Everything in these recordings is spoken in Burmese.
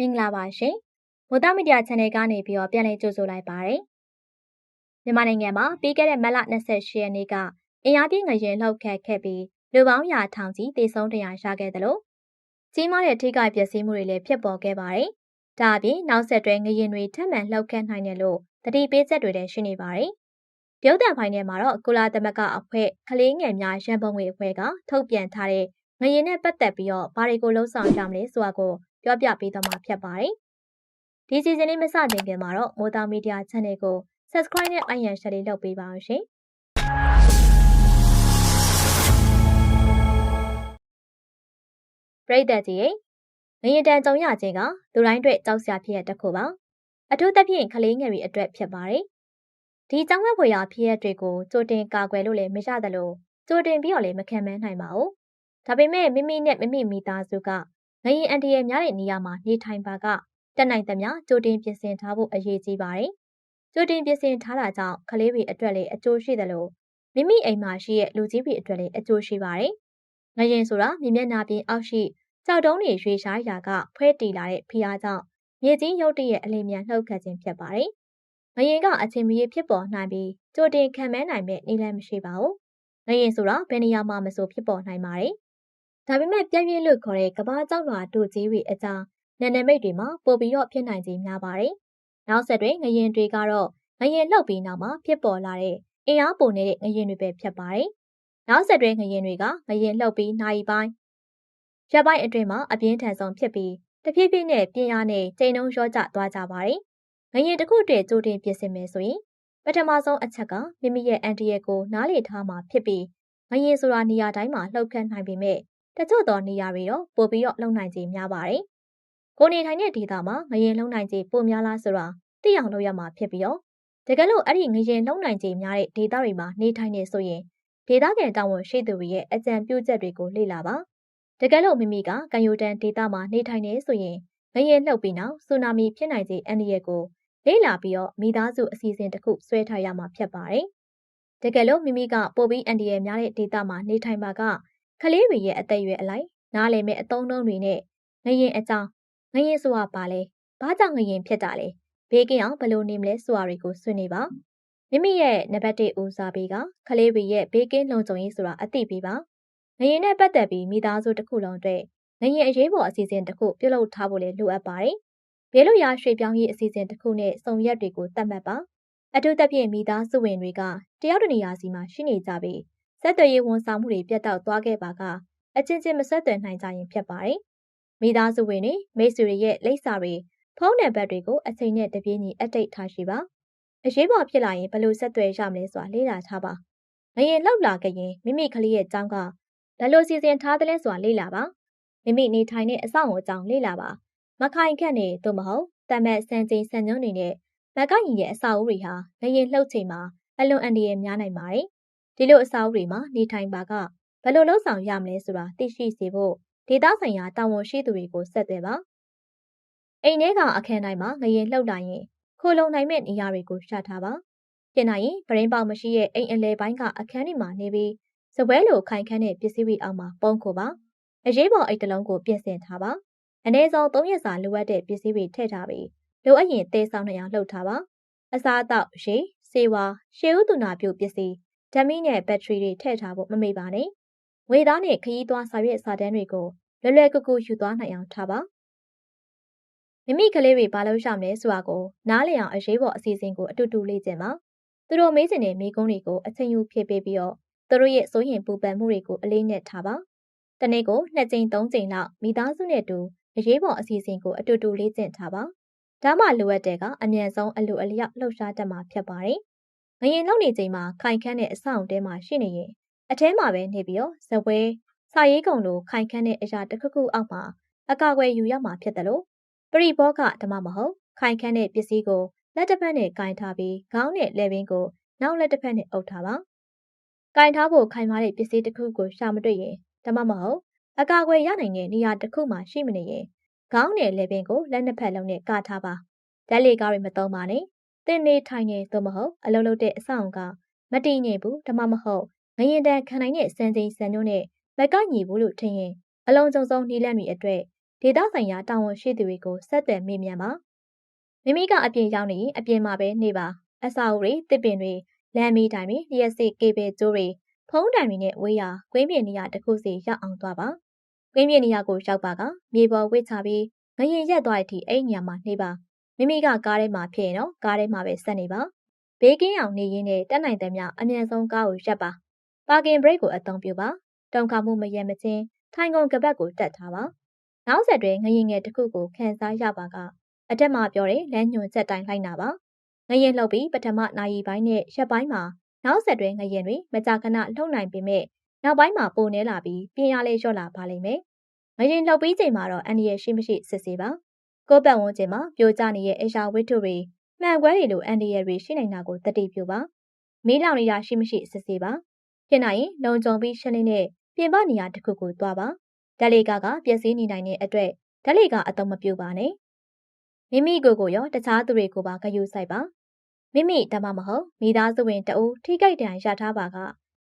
မင်္ဂလာပါရှင်။မိုးသားမီဒီယာ channel ကနေပြီးတော့ပြန်လည်ကြိုဆိုလိုက်ပါရစေ။မြန်မာနိုင်ငံမှာပြီးခဲ့တဲ့မတ်လ28ရက်နေ့ကအင်အားပြင်းငရင်လှုပ်ခတ်ခဲ့ပြီးလူပေါင်းရာထောင်ကြီးတေဆုံးတရားရခဲ့တယ်လို့ကြီးမားတဲ့ထိခိုက်ပျက်စီးမှုတွေလည်းဖြစ်ပေါ်ခဲ့ပါတယ်။ဒါအပြင်နောက်ဆက်တွဲငရင်တွေထပ်မံလှုပ်ခတ်နိုင်တယ်လို့တတိပေးချက်တွေလည်းရှိနေပါတယ်။ရုပ်သံဖိုင်ထဲမှာတော့ကုလာသမဂအဖွဲ့ကလေးငယ်များရန်ပုံငွေအဖွဲ့ကထုတ်ပြန်ထားတဲ့ငရင်နဲ့ပတ်သက်ပြီးတော့ဘာတွေကိုလှုံ့ဆော်ကြမလဲဆိုတာကို ပြောပြပေးသွားမှာဖြစ်ပါတယ်။ဒီစီဇန်လေးမစတင်ခင်မှာတော့မိုးသားမီဒီယာ channel ကို subscribe နဲ့ like and share လေးလုပ်ပေးပါအောင်ရှင်။ပရိသတ်ကြီးရေငရင်တန်ကြုံရခြင်းကလူတိုင်းအတွက်ကြောက်စရာဖြစ်ရတဲ့တစ်ခုပါ။အထူးသဖြင့်ကလေးငယ်တွေအတွက်ဖြစ်ပါတယ်။ဒီကြောင့်ဝက်ဖွေရာဖြစ်ရတွေကိုကြိုတင်ကာကွယ်လို့လည်းမရသလိုကြိုတင်ပြီးတော့လည်းမခံမနိုင်ပါဘူး။ဒါပေမဲ့မိမိနဲ့မိမိမိသားစုက ငရင်အန်တရယ်များတဲ့နေရာမှာနေထိုင်ပါကတက်နိုင်သမျှကြိုတင်ပြင်ဆင်ထားဖို့အရေးကြီးပါတယ်။ကြိုတင်ပြင်ဆင်ထားတာကြောင့်ကလေးတွေအတွက်လည်းအကျိုးရှိသလိုမိမိအိမ်မှာရှိတဲ့လူကြီးတွေအတွက်လည်းအကျိုးရှိပါတယ်။ငရင်ဆိုတာမြမျက်နာပြင်အောက်ရှိကြောက်တုံးတွေရွေရှားရာကဖွဲတီလာတဲ့ဖိအားကြောင့်မြေကြီးရုပ်တရက်အလင်းမြန်လှုပ်ခတ်ခြင်းဖြစ်ပါတယ်။ငရင်ကအချိန်မီဖြစ်ပေါ်နိုင်ပြီးကြိုတင်ခံမဲနိုင်မဲ့နည်းလမ်းမရှိပါဘူး။ငရင်ဆိုတာဘယ်နေရာမှာမဆိုဖြစ်ပေါ်နိုင်ပါတယ်။ ဒါပေမဲ့ပြည့်ပြည့်လို့ခေါ်တဲ့ကဘာကြောက်လွာတို့ကြီးတွေအကြောင်းနာနေမိတ်တွေမှာပိုပြီးတော့ဖြစ်နိုင်ခြင်းများပါတယ်။နောက်ဆက်တွဲငရင်တွေကတော့ငရင်လှုပ်ပြီးနောက်မှာဖြစ်ပေါ်လာတဲ့အင်အားပုံနေတဲ့ငရင်တွေပဲဖြစ်ပါတယ်။နောက်ဆက်တွဲငရင်တွေကငရင်လှုပ်ပြီးနိုင်ပိုင်းရက်ပိုင်းအတွင်းမှာအပြင်းထန်ဆုံးဖြစ်ပြီးတဖြည်းဖြည်းနဲ့ပြင်းအားနဲ့ချိန်နှုန်းလျော့ကျသွားကြပါတယ်။ငရင်တစ်ခုတည်းကြိုတင်ပြင်ဆင်မယ်ဆိုရင်ပထမဆုံးအချက်ကမိမိရဲ့အန်တီရဲ့ကိုနားလေထားမှာဖြစ်ပြီးငရင်ဆိုတာနေရာတိုင်းမှာလှုပ်ခတ်နိုင်ပေမဲ့ တချို့သောနေရာတွေတော့ပိုပြီးတော့လုံနိုင်ခြင်းများပါတယ်။ကိုနေထိုင်တဲ့ဒေသမှာငရင်လုံးနိုင်ခြင်းပိုများလားဆိုတာသိအောင်လုပ်ရမှာဖြစ်ပြီးတော့တကယ်လို့အဲ့ဒီငရင်လုံးနိုင်ခြင်းများတဲ့ဒေသတွေမှာနေထိုင်နေဆိုရင်ဒေသခံတာဝန်ရှိသူတွေရဲ့အကြံပြုချက်တွေကိုလေ့လာပါတကယ်လို့မိမိကကံယိုတန်ဒေသမှာနေထိုင်နေဆိုရင်ငရင်လှုပ်ပြီးနောက်ဆူနာမီဖြစ်နိုင်ခြင်းအန္တရာယ်ကိုလေ့လာပြီးတော့မိသားစုအစီအစဉ်တစ်ခုဆွဲထားရမှာဖြစ်ပါတယ်တကယ်လို့မိမိကပိုပြီးအန္တရာယ်များတဲ့ဒေသမှာနေထိုင်ပါက ကလေးတွေရဲ့အသက်အရွယ်အလိုက်နားလည်မဲ့အသုံးနှုန်းတွေနဲ့ငရင်အကြောင်းငရင်ဆိုတာပါလဲဘာကြောင့်ငရင်ဖြစ်တာလဲဘေးကင်းအောင်ဘယ်လိုနေမလဲဆိုတာတွေကိုဆွေးနွေးပါမိမိရဲ့နံပါတ်1ဦးစားပေးကကလေးတွေရဲ့ဘေးကင်းလုံခြုံရေးဆိုတာအသိပေးပါငရင်နဲ့ပတ်သက်ပြီးမိသားစုတစ်ခုလုံးအတွက်ငရင်အရေးပေါ်အစီအစဉ်တစ်ခုပြုလုပ်ထားဖို့လည်းလိုအပ်ပါတယ်ဘေးလို့ရရွှေပြောင်းရေးအစီအစဉ်တစ်ခုနဲ့စုံရက်တွေကိုသတ်မှတ်ပါအထူးသဖြင့်မိသားစုဝင်တွေကတယောက်တနေရာစီမှာရှိနေကြပြီး ဆက်သွယ်ရေးဝန်ဆောင်မှုတွေပြတ်တောက်သွားခဲ့ပါကအချင်းချင်းမဆက်သွယ်နိုင်ကြရင်ဖြစ်ပါတယ်မိသားစုဝင်တွေမိတ်ဆွေတွေရဲ့လိပ်စာတွေဖုန်းနံပါတ်တွေကိုအချိန်နဲ့တပြေးညီအတိတ်ထားရှိပါအရေးပေါ်ဖြစ်လာရင်ဘယ်လိုဆက်သွယ်ရမလဲဆိုတာလေ့လာထားပါငရင်လောက်လာခဲ့ရင်မိမိကလေးရဲ့အကြောင်းကဘယ်လိုစီစဉ်ထားသလဲဆိုတာလေ့လာပါမိမိနေထိုင်တဲ့အဆောက်အုံအကြောင်းလေ့လာပါမခိုင်ခန့်နေသို့မဟုတ်တမတ်စံချိန်စံညွှန်းတွေနဲ့မကရင်ရဲ့အဆောက်အဦတွေဟာငရင်လှုပ်ချိန်မှာအလွန်အန္တရာယ်များနိုင်ပါတယ် ဒီလိုအဆောက်အဦတွေမှာနေထိုင်ပါကဘယ်လိုလှုပ်ဆောင်ရမလဲဆိုတာသိရှိစေဖို့ဒေသဆိုင်ရာတာဝန်ရှိသူတွေကိုဆက်သွယ်ပါအိမ်ထဲကအခန်းတိုင်းမှာငရင်လှုပ်လာရင်ခိုလုံနိုင်မဲ့နေရာတွေကိုရှာထားပါပြင်နိုင်ရင်ပရင်းပေါက်မရှိရဲ့အိမ်အလဲပိုင်းကအခန်းတွေမှာနေပြီးစပွဲလိုခိုင်ခန့်တဲ့ပစ္စည်းတွေအောက်မှာပုံခိုပါအရေးပေါ်အိတ်တလုံးကိုပြင်ဆင်ထားပါအနည်းဆုံး၃ရက်စာလိုအပ်တဲ့ပစ္စည်းတွေထည့်ထားပြီးလိုအပ်ရင်သေဆောင်နိုင်အောင်လှုပ်ထားပါအစားအသောက်ရေစေဝါရှေးဥသူနာပြုပစ္စည်း ဓာမီနဲ့ဘက်ထရီတွေထည့်ထားဖို့မမေ့ပါနဲ့ငွေသားနဲ့ခရီးသွားစာရွက်စာတမ်းတွေကိုလွယ်လွယ်ကူကူယူသွားနိုင်အောင်ထားပါမိမိကလေးတွေဘာလို့ရှောင်လဲဆိုတာကိုနားလည်အောင်အရေးပေါ်အစီအစဉ်ကိုအတူတူလေ့ကျင့်ပါသူတို့မေးချင်တဲ့မိကုန်းတွေကိုအချိန်ယူဖြည့်ပေးပြီးတော့သူတို့ရဲ့စိုးရင်ပူပန်မှုတွေကိုအလေးနဲ့ထားပါတနေ့ကိုနှစ်ကြိမ်သုံးကြိမ်လောက်မိသားစုနဲ့တူအရေးပေါ်အစီအစဉ်ကိုအတူတူလေ့ကျင့်ထားပါဒါမှလိုအပ်တဲ့ကအမြန်ဆုံးအလိုအလျောက်လှုပ်ရှားတတ်မှာဖြစ်ပါတယ် ငရင်လောက်နေချိန်မှာခိုင်ခန့်တဲ့အဆောင်တဲမှာရှိနေရင်အထဲမှာပဲနေပြီးတော့ဇပွဲစာရေးကုံလိုခိုင်ခန့်တဲ့အရာတစ်ခုခုအောက်မှာအကာအကွယ်ယူရမှာဖြစ်တယ်လို့ပရိဘောကဓမ္မမဟုတ်ခိုင်ခန့်တဲ့ပစ္စည်းကိုလက်တစ်ဖက်နဲ့ကင်ထားပြီးခေါင်းနဲ့လက်ပင်ကိုနောက်လက်တစ်ဖက်နဲ့အုပ်ထားပါကင်ထားဖို့ခိုင်မာတဲ့ပစ္စည်းတစ်ခုကိုရှာမတွေ့ရင်ဓမ္မမဟုတ်အကာအကွယ်ရနိုင်တဲ့နေရာတစ်ခုမှရှိမနေရင်ခေါင်းနဲ့လက်ပင်ကိုလက်နှစ်ဖက်လုံးနဲ့ကထားပါဓာတ်လေကားတွေမသုံးပါနဲ့ တင်နေထိုင်နေသို့မဟုတ်အလုံးလုံးတဲ့အဆောင်ကမတည်ငြိမ်ဘူးဓမ္မမဟုတ်ငရင်တန်ခံနိုင်တဲ့စံချိန်စံညွှန်းနဲ့မကညီဘူးလို့ထင်ရင်အလုံးစုံစုံနှီးလန့်တွေအတွက်ဒေသဆိုင်ရာတာဝန်ရှိသူတွေကိုဆက်သွယ်မေးမြန်းပါမိမိကအပြင်ရောက်နေရင်အပြင်မှာပဲနေပါအစာအုပ်တွေတစ်ပင်တွေလမ်းမီးတိုင်တွေလျှက်စစ်ကေဘယ်ကျိုးတွေဖုံးတိုင်တွေနဲ့ဝေးရာကွင်းပြင်နေရာတစ်ခုစီရောက်အောင်သွားပါကွင်းပြင်နေရာကိုရောက်ပါကမြေပေါ်ဝစ်ချပြီးငရင်ရက်သွားတဲ့အထိအဲ့နေရာမှာနေပါ မိမိကကားထဲမှာဖြစ်ရင်တော့ကားထဲမှာပဲဆက်နေပါဘေးကင်းအောင်နေရင်းနဲ့တက်နိုင်တဲ့မြအမြန်ဆုံးကားကိုရပ်ပါပါကင်ဘရိတ်ကိုအသုံးပြုပါတုံခါမှုမရမချင်းထိုင်ကုန်ကပတ်ကိုတက်ထားပါနောက်ဆက်တွဲငရင်ငယ်တစ်ခုကိုခန်းစားရပါကအထက်မှာပြောတဲ့လမ်းညွန်ချက်တိုင်းလိုက်နာပါငရင်လှုပ်ပြီးပထမနိုင်ပိုင်းနဲ့ရက်ပိုင်းမှာနောက်ဆက်တွဲငရင်တွေမကြာခဏလှုပ်နိုင်ပေမဲ့နောက်ပိုင်းမှာပုံနေလာပြီးပြင်းအားလေးလျှော့လာပါလိမ့်မယ်ငရင်လှုပ်ပြီးချိန်မှာတော့အန်ဒီရဲ့ရှိမရှိစစ်ဆေးပါ ကိုပတ်ဝန်းကျင်မှာပြိုကျနေတဲ့အရာဝတ္ထုတွေမှန်ကွဲတွေလိုအန်ဒီရဲ့တွေရှိနေတာကိုတတိပြုပါမီးလောင်နေတာရှိမရှိစစ်ဆေးပါဖြစ်နိုင်ရင်လုံခြုံပြီးရှင်းလင်းတဲ့ပြင်ပနေရာတစ်ခုကိုသွားပါဓာတ်လေကားကပျက်စီးနေနိုင်တဲ့အတွက်ဓာတ်လေကားအသုံးမပြုပါနဲ့မိမိကိုယ်ကိုရောတခြားသူတွေကိုပါဂရုစိုက်ပါမိမိဒါမှမဟုတ်မိသားစုဝင်တအူးထိကြိုက်တံရထားပါက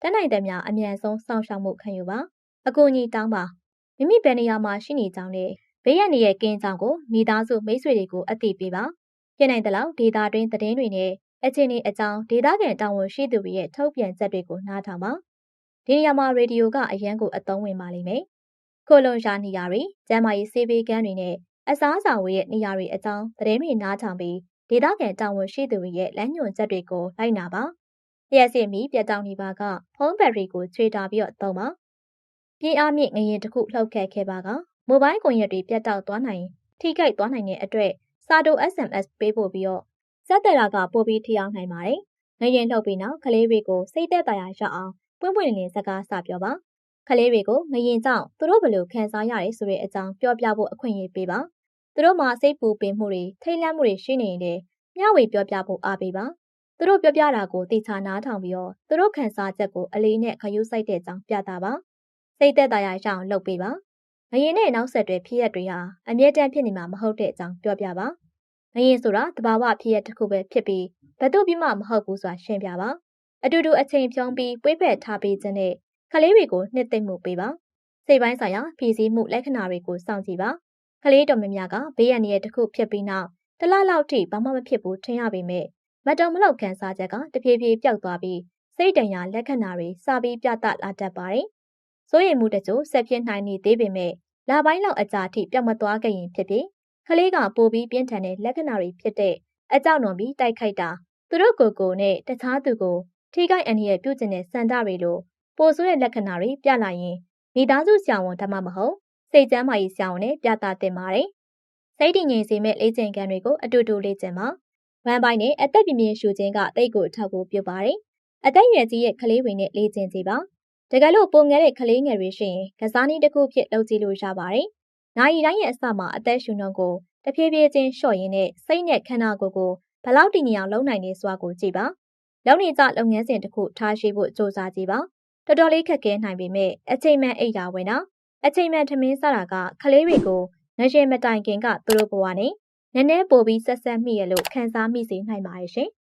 တတ်နိုင်တဲ့များအမြန်ဆုံးစောင့်ရှောက်မှုခံယူပါအကူအညီတောင်းပါမိမိဘယ်နေရာမှာရှိနေကြောင်းနဲ့ ဘေးရန်ရဲ့ကင်းကြောင်းကိုမိသားစုမိတ်ဆွေတွေကိုအသိပေးပါဖြစ်နိုင်တဲ့လောက်ဒေတာတွင်းသတင်းတွေနဲ့အခြေအနေအကြောင်းဒေတာကန်တာဝန်ရှိသူတွေရဲ့ထုတ်ပြန်ချက်တွေကိုနားထောင်ပါဒီနေရာမှာရေဒီယိုကအရန်ကိုအသုံးဝင်ပါလိမ့်မယ်ခိုလွန်ရှာနေရာတွေကျမ်းမာရေးစေဘေးကန်းတွေနဲ့အစားအစာဝယ်ရဲ့နေရာတွေအကြောင်းသတင်းတွေနားထောင်ပြီးဒေသခံတာဝန်ရှိသူတွေရဲ့လမ်းညွှန်ချက်တွေကိုလိုက်နာပါ။လျှက်စစ်မီပြတ်တောက်နေပါကဖုန်းဘက်ထရီကိုချွေတာပြီးတော့သုံးပါ။ပြင်းအားမြင့်ငရင်တစ်ခုလှုပ်ခတ်ခဲ့ပါက မိုဘိုင်းကွန်ရက်တွေပြတ်တောက်သွားနိုင်ထိခိုက်သွားနိုင်တဲ့အတွက်စာတို SMS ပေးဖို့ပြီးတော့စက်တက်လာကပို့ပြီးထီအောင်နိုင်ပါတယ်။ငရင်လှုပ်ပြီးနောက်ကလေးတွေကိုစိတ်သက်သာရာရအောင်ပွင့်ပွင့်လင်းလင်းစကားစပြောပါ။ကလေးတွေကိုငရင်ကြောင့်သူတို့ဘယ်လိုခံစားရတယ်ဆိုတဲ့အကြောင်းပြောပြဖို့အခွင့်အရေးပေးပါ။သူတို့မှာစိတ်ပူပင်မှုတွေထိတ်လန့်မှုတွေရှိနေရင်မျှဝေပြောပြဖို့အားပေးပါသူတို့ပြောပြတာကိုသိချာနားထောင်ပြီးတော့သူတို့ခံစားချက်ကိုအလေးနဲ့ခယူးစိုက်တဲ့အကြောင်းပြတာပါစိတ်သက်သာရရအောင်လုပ်ပေးပါ ငရင်နဲ့နောက်ဆက်တွဲဖြစ်ရက်တွေဟာအမြဲတမ်းဖြစ်နေမှာမဟုတ်တဲ့အကြောင်းပြောပြပါငရင်ဆိုတာတဘာဝဖြစ်ရက်တစ်ခုပဲဖြစ်ပြီးဘသူပြမှမဟုတ်ဘူးဆိုတာရှင်းပြပါအတူတူအချိန်ဖြုံးပြီးပွေးဖက်ထားပေးခြင်းနဲ့ကလေးတွေကိုနှစ်သိမ့်မှုပေးပါစိတ်ပိုင်းဆိုင်ရာဖြည့်ဆည်းမှုလက္ခဏာတွေကိုစောင့်ကြည့်ပါကလေးတော်များများကဘေးရန်ရဲ့တစ်ခုဖြစ်ပြီးနောက်တလလောက်ထိဘာမှမဖြစ်ဘူးထင်ရပေမဲ့မတုံမလောက်ခံစားချက်ကတဖြည်းဖြည်းပျောက်သွားပြီးစိတ်တန်ရာလက္ခဏာတွေစပြီးပြသလာတတ်ပါတယ်။ စိုးရိမ်မှုတချို့ဆက်ဖြစ်နိုင်နေသေးပေမဲ့လပိုင်းလောက်အကြာထိပျောက်မသွားခဲ့ရင်ဖြစ်ပြီးကလေးကပိုပြီးပြင်းထန်တဲ့လက္ခဏာတွေဖြစ်တဲ့အကြောက်လွန်ပြီးတိုက်ခိုက်တာသူတို့ကိုယ်ကိုနဲ့တခြားသူကိုထိခိုက်အန္တရာယ်ပြုကျင်တဲ့စံတတွေလိုပိုဆိုးတဲ့လက္ခဏာတွေပြလာရင်မိသားစုဆရာဝန်ဒါမှမဟုတ်စိတ်ကျန်းမာရေးဆရာဝန်နဲ့ပြသသင့်ပါတယ်စိတ်တည်ငြိမ်စေမဲ့လေ့ကျင့်ခန်းတွေကိုအတူတူလေ့ကျင့်ပါ။ဝမ်းပိုင်းနဲ့အသက်ပြင်းပြင်းရှူခြင်းကတိတ်ကိုအထောက်ကိုပြုပါတယ်။အသက်ရွယ်ကြီးရဲ့ကလေးတွေနဲ့လေ့ကျင့်ကြပါ။ တကယ်လို့ပုံငယ်တဲ့ကလေးငယ်တွေရှိရင်ကစားနည်းတစ်ခုဖြစ်လုပ်ကြည့်လို့ရပါတယ်။နိုင်တိုင်းရဲ့အစမှာအသက်ရှူနှုန်းကိုတဖြည်းဖြည်းချင်းလျှော့ရင်းနဲ့စိတ်နဲ့ခန္ဓာကိုယ်ကိုဘလောက်တည်ငြိမ်အောင်လုပ်နိုင်နေစွာကိုကြည့်ပါ။လုပ်နေကြလုပ်ငန်းစဉ်တစ်ခုထားရှိဖို့စ조사ကြည့်ပါ။တော်တော်လေးခက်ခဲနိုင်ပေမဲ့အချိန်မှန်အိတ်တာဝင်တာအချိန်မှန်ထမင်းစားတာကကလေးတွေကိုငရှင်မတိုင်ခင်ကသူတို့ဘဝနဲ့နည်းနည်းပိုပြီးဆက်ဆက်မိရလို့ခံစားမိစေနိုင်ပါရဲ့ရှင်။